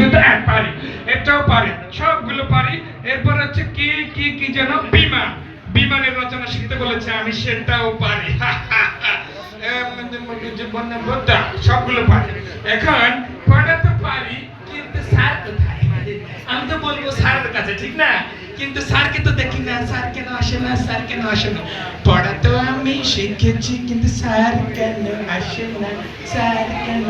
মুক্তিযুদ্ধ হ্যাঁ পারি। এটাও পারি। সবগুলো পারি। এরপর হচ্ছে কি কি কি যেন? বিমান। বিমানের রচনা শিখতে বলেছে, আমি সেটাও পারি। সবগুলো পারি। এখন পড়া তো পারি, কিন্তু স্যার কোথায়? আমি তো বলব স্যারের কাছে, ঠিক না? কিন্তু স্যারকে তো দেখি না, স্যার কেন আসে না, স্যার কেন আসে না? পড়া তো আমি শিখেছি, কিন্তু স্যার কেন আসে না? স্যার কেন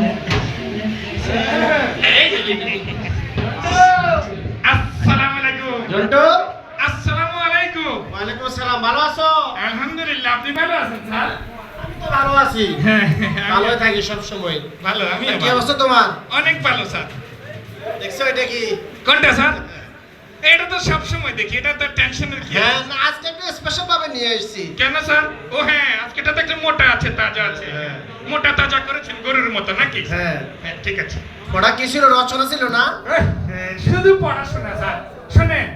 আপনি ভালো আছেন স্যার? আমি তো ভালো আছি। হ্যাঁ ভালো থাকি সব সময় ভালো আমি কি অবস্থা তোমার? অনেক ভালো স্যার। দেখছ এটা কি? কোনটা স্যার? এটা তো সব সময় দেখি এটা তো টেনশনের কি হ্যাঁ আজকে একটু স্পেশাল ভাবে নিয়ে এসেছি কেন স্যার? ও হ্যাঁ আজকেটা তো একটা মোটা আছে তাজা আছে। হ্যাঁ। মোটা তাজা করেছেন গরুর মতো নাকি? হ্যাঁ। হ্যাঁ ঠিক আছে। পড়া কি ছিল? রচনা ছিল না? শুধু পড়াশোনা স্যার। শুনেন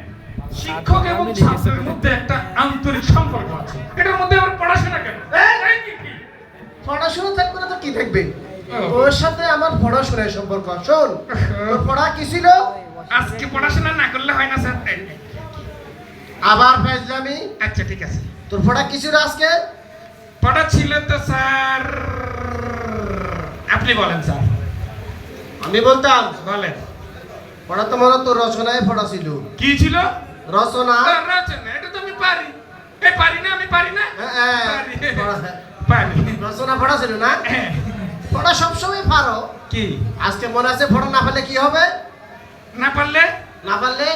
শিক্ষক এবং ছাত্রের মধ্যে একটা আন্তরিক সম্পর্ক আছে। এটার মধ্যে আবার পড়াশোনা কেন? এই কি কি? পড়াশোনা থাকবে না তো কি থাকবে? ওর সাথে আমার পড়াশোনার সম্পর্ক শোন তোর পড়া কি ছিল? আজকে পড়াশোনা না করলে হয় না স্যার। আবার ফাইজলামি? আচ্ছা ঠিক আছে। তোর পড়া কি ছিল আজকে? পড়া ছিল তো স্যার আপনি বলেন স্যার। আমি বলতাম বলেন। পড়া তো মনে তোর রচনায় পড়া ছিল। কি ছিল? রচনা। রচনা এটা তো আমি পারি। পারি না আমি পারি না? পারি। রচনা পড়া ছিল না? হ্যাঁ। পড়া সবসময় পারো। কি? আজকে মনে আছে পড়া না পারলে কি হবে? না পারলে? না পারলে?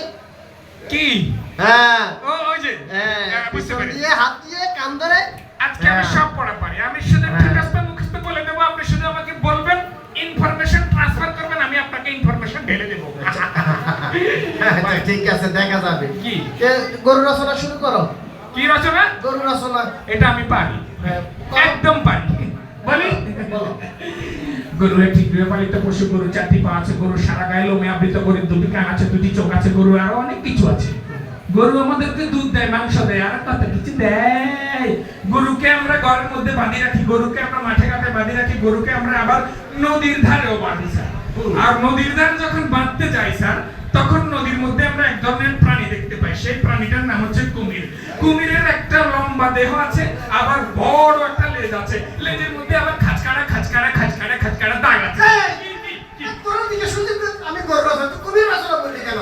কি? হ্যাঁ। ও ওই যে। হ্যাঁ হ্যাঁ, বুঝতে পারি হাত দিয়ে কান ধরে। আজকে আমি হ্যাঁ। সব পড়া পারি। আমি শুধু আমি আপনাকে ইনফরমেশন ঢেলে দেবো। আচ্ছা, ঠিক আছে দেখা যাবে। কি? গরু রচনা শুরু করো। কি রচনা? গরু রচনা। এটা আমি পারি। হ্যাঁ, একদম পারি। বলি। বলো। গরু একটি গৃহপালিত পশু গরু চারটি পা আছে গরু সারা গায়ে লোমে আবৃত করে দুটি কান আছে দুটি চোখ আছে গরু আরও অনেক কিছু আছে। গরু আমাদেরকে দুধ দেয় মাংস দেয় আর কত কিছু দেয়। গরুকে আমরা ঘরের মধ্যে বাঁধি রাখি গরুকে আমরা মাঠে ঘাটে বাঁধি রাখি গরুকে আমরা আবার নদীর ধারেও বাঁধি আর নদীর ধারে যখন বাঁধতে যাই স্যার তখন নদীর মধ্যে আমরা এক ধরনের প্রাণী দেখতে পাই। সেই প্রাণীটার নাম হচ্ছে কুমির। কুমিরের একটা লম্বা দেহ আছে আবার বড় একটা লেজ আছে। লেজের মধ্যে আবার খাঁচকাড়া খাঁচকাড়া খাঁচকাড়া খাঁচকাড়া দাগ আছে। আমি কুমির রচনা বললি কেন?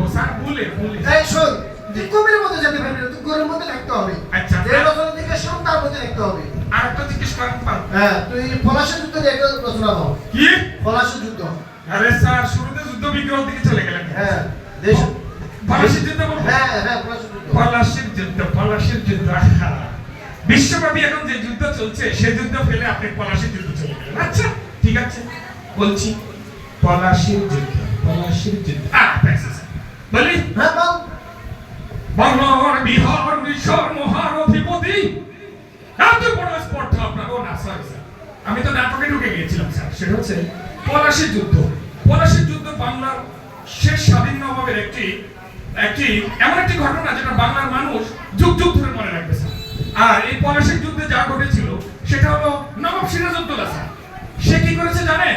ও স্যার ভুলে ভুলে এই শোন তুই কুমিরের মধ্যে যেতে পারবি না তুই গরুর মধ্যে থাকতে হবে। আচ্ছা। যে রচনা দিকে শুন তার মধ্যে থাকতে হবে। করেন হ্যাঁ তুই পলাশের যুদ্ধ নিয়ে একটা রচনা দাও কি? পলাশের যুদ্ধ। আরে স্যার শুরুতে যুদ্ধ বিগ্রহ দিকে চলে গেলেন। হ্যাঁ দেশ পলাশির যুদ্ধ হ্যাঁ হ্যাঁ পলাশের যুদ্ধ। পলাশির যুদ্ধ পলাশির যুদ্ধ আহা। বিশ্বব্যাপী এখন যে যুদ্ধ চলছে সেই যুদ্ধ ফেলে আপনি পলাশির যুদ্ধ চলে গেলেন। আচ্ছা ঠিক আছে। বলছি পলাশির যুদ্ধ পলাশির যুদ্ধ। আহ, বলি? হ্যাঁ বল। বাংলার বিহার মিশর মহার অধিপতি। এত বড় আমি তো নাটকে ঢুকে গিয়েছিলাম, স্যার। সেটা হচ্ছে পলাশির যুদ্ধ। পলাশির যুদ্ধ বাংলার শেষ স্বাধীন নবাবের একটি একটি, এমন একটি ঘটনা যেটা বাংলার মানুষ যুগ যুগ ধরে মনে রাখবে, স্যার। আর এই পলাশির যুদ্ধে যা ঘটেছিল, সেটা হলো নবাব সিরাজউদ্দৌলা, স্যার। সে কি করেছে জানেন?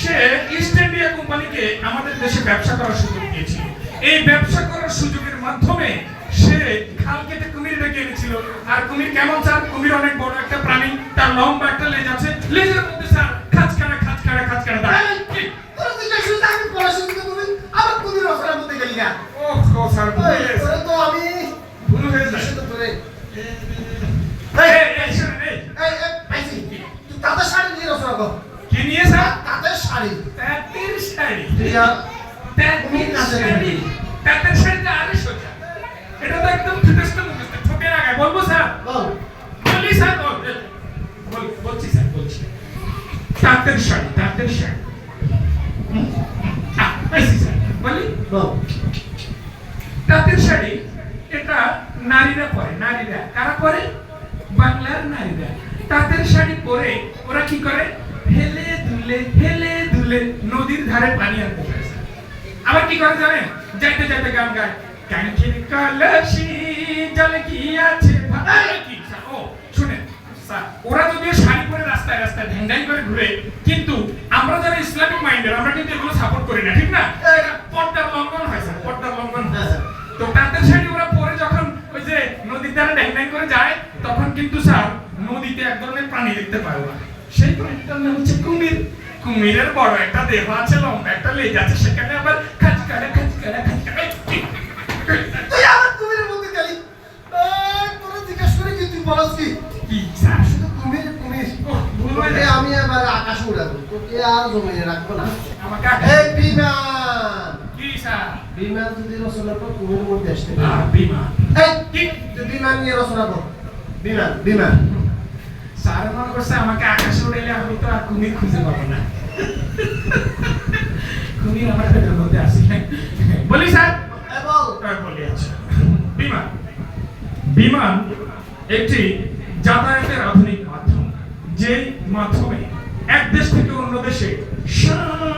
সে ইস্ট ইন্ডিয়া কোম্পানিকে আমাদের দেশে ব্যবসা করার সুযোগ দিয়েছিল। এই ব্যবসা করার সুযোগের মাধ্যমে সে খাল কেটে কুমির ডেকে এনেছিল। আর কুমির কেমন, স্যার? কুমির অনেক তাঁতের শাড়ি আরে সোজা এটা তো একদম ফুটেস্ট মুখস্থ। ঠোকের আগে বলব স্যার? বলি। স্যার বল। বল বলছি স্যার বলছি। তাঁতের শাড়ি তাঁতের শাড়ি। হুম, আহ, পাইছি স্যার বলি? তাঁতের শাড়ি এটা নারীরা পরে নারীরা। কারা পরে? বাংলার নারীরা। তাঁতের শাড়ি পরে ওরা কি করে? হেলে দুলে হেলে দুলে নদীর ধারে পানি আনতে স্যার। আবার কি করে জানেন যাইতে যাইতে গান গায়। কাঙ্ক্ষির কলসি জল কি আছে ভাই কি ও স্যার ওরা যদিও শাড়ি পরে রাস্তায় রাস্তায় ঢেঙ্গাই করে ঘুরে কিন্তু আমরা যারা ইসলামিক মাইন্ডের আমরা কিন্তু এগুলো সাপোর্ট করি না ঠিক না? এটা পর্দার লঙ্ঘন হয় স্যার পর্দার লঙ্ঘন হয়। হ্যাঁ, স্যার। তো তাদের শাড়ি ওরা পরে যখন ওই যে নদীর ধারে ড্যাং করে যায় তখন কিন্তু স্যার নদীতে এক ধরনের প্রাণী দেখতে পায় ওরা। সেই প্রাণীটার নাম হচ্ছে কুমির। কুমিরের বড় একটা দেহ আছে লম্বা একটা লেজ আছে সেখানে আবার খাচ কাটা খাচ তুই কুমিরের মধ্যে গেলি। তোরা জিজ্ঞেস করে কি তুই বলস কি? কি শুধু কুমির কুমির। আমি এবার আকাশে উড়াবো। তোকে আর জমিনে রাখব না। আমাকে এই বিমান! কি স্যার? বিমান যদি রচনা কর কুমিরের মধ্যে আসতে বিমান? এই কি তুই বিমান নিয়ে রচনা কর। বিমান বিমান। স্যার মনে করছে আমাকে আকাশে উড়াইলে আমি তো আর কুমির খুঁজে পাবো না। কুমির আমার পেটের মধ্যে আসলে বলি স্যার। বলি। আচ্ছা। বিমান। বিমান একটি যাতায়াতের আধুনিক মাধ্যম যে মাধ্যমে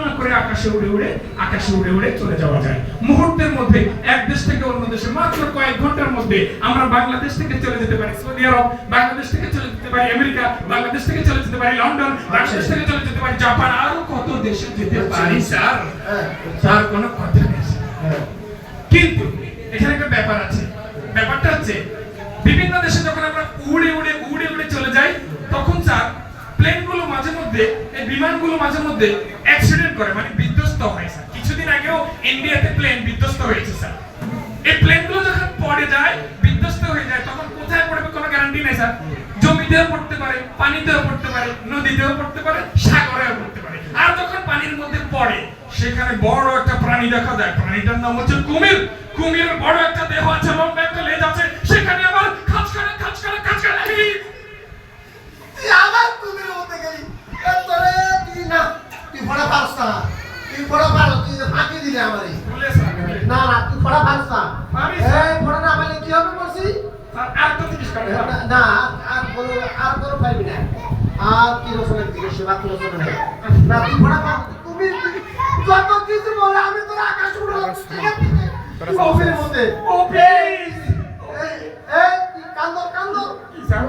সা করে আকাশে উড়ে উড়ে, আকাশে উড়ে উড়ে চলে যাওয়া যায়। মুহূর্তের মধ্যে এক দেশ থেকে অন্য দেশে, মাত্র কয়েক ঘণ্টার মধ্যে আমরা বাংলাদেশ থেকে চলে যেতে পারি। সৌদি আরব, বাংলাদেশ থেকে চলে যেতে পারি। আমেরিকা, বাংলাদেশ থেকে চলে যেতে পারি। লন্ডন, বাংলাদেশ থেকে চলে যেতে পারি। জাপান, আরও কত দেশে যেতে পারি, স্যার? স্যার কোনো কথা নেই কিন্তু এখানে একটা ব্যাপার আছে। ব্যাপারটা হচ্ছে, বিভিন্ন দেশে যখন আমরা উড়ে উড়ে উড়ে উড়ে চলে যাই তখন স্যার প্লেনগুলো মাঝে মধ্যে, এই বিমানগুলো মাঝে মধ্যে অ্যাক্সিডেন্ট করে মানে বিধ্বস্ত হয় স্যার কিছুদিন আগেও ইন্ডিয়াতে প্লেন বিধ্বস্ত হয়েছে স্যার এই প্লেনগুলো যখন পড়ে যায়, বিধ্বস্ত হয়ে যায়, তখন কোথায় পড়বে কোনো গ্যারান্টি নেই স্যার জমিতেও পড়তে পারে, পানিতেও পড়তে পারে, নদীতেও পড়তে পারে, সাগরেও পড়তে পারে। আর যখন পানির মধ্যে পড়ে, সেখানে বড় একটা প্রাণী দেখা যায়। প্রাণীটার নাম হচ্ছে কুমির। কুমিরের বড় একটা দেহ আছে, লম্বা একটা লেজ আছে না তুই পড়া পারস না। তুই পড়া পারস তুই ফাঁকি দিলে আমারে। বলে বলে। না। না তুই পড়া পারস না। এই পড়া না পারলে কি হবে বলছি? আর তো জিজ্ঞেস না, না আর কোনো আর পারবি না। আর কি রসনের নেই। না তুই পড়া পার তুমি যত কিছু বলে আমি তোর আকাশ উড়ালাম। ঠিক আছে মধ্যে। ও প্লিজ এই এই তুই কান্দ কান্দ কি স্যার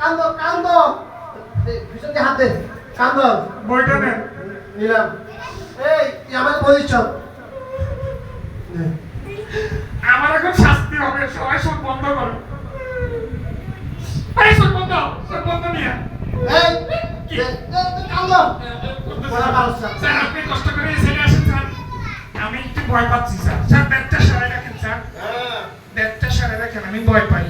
কান্দ কান্দ এই পিছন দিয়ে হাত দে কান্দ বইটা নেন নিলাম এই তুই আমাকে বলিস আমার এখন শাস্তি হবে সবাই সব বন্ধ করো। এই সব বন্ধ সব বন্ধ নিয়ে। আমি একটু ভয় পাচ্ছি স্যার। স্যার ব্যাগটা রাখেন স্যার ব্যাগটা সারা রাখেন আমি ভয় পাই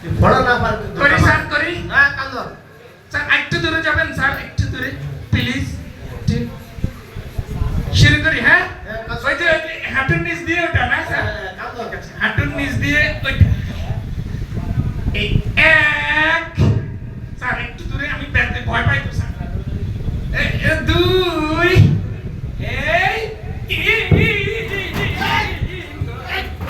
তুই পড়া না পারবি করি স্যার করি হ্যাঁ কান্দ স্যার একটু দূরে যাবেন স্যার একটু দূরে প্লিজ শুরু করি হ্যাঁ ওই যে ওই যে হাঁটুর নিচ দিয়ে ওটা না স্যার কান্দ হাঁটুর নিচ দিয়ে এই এক। স্যার একটু দূরে আমি ব্যাগতে ভয় পাই তো স্যার দুই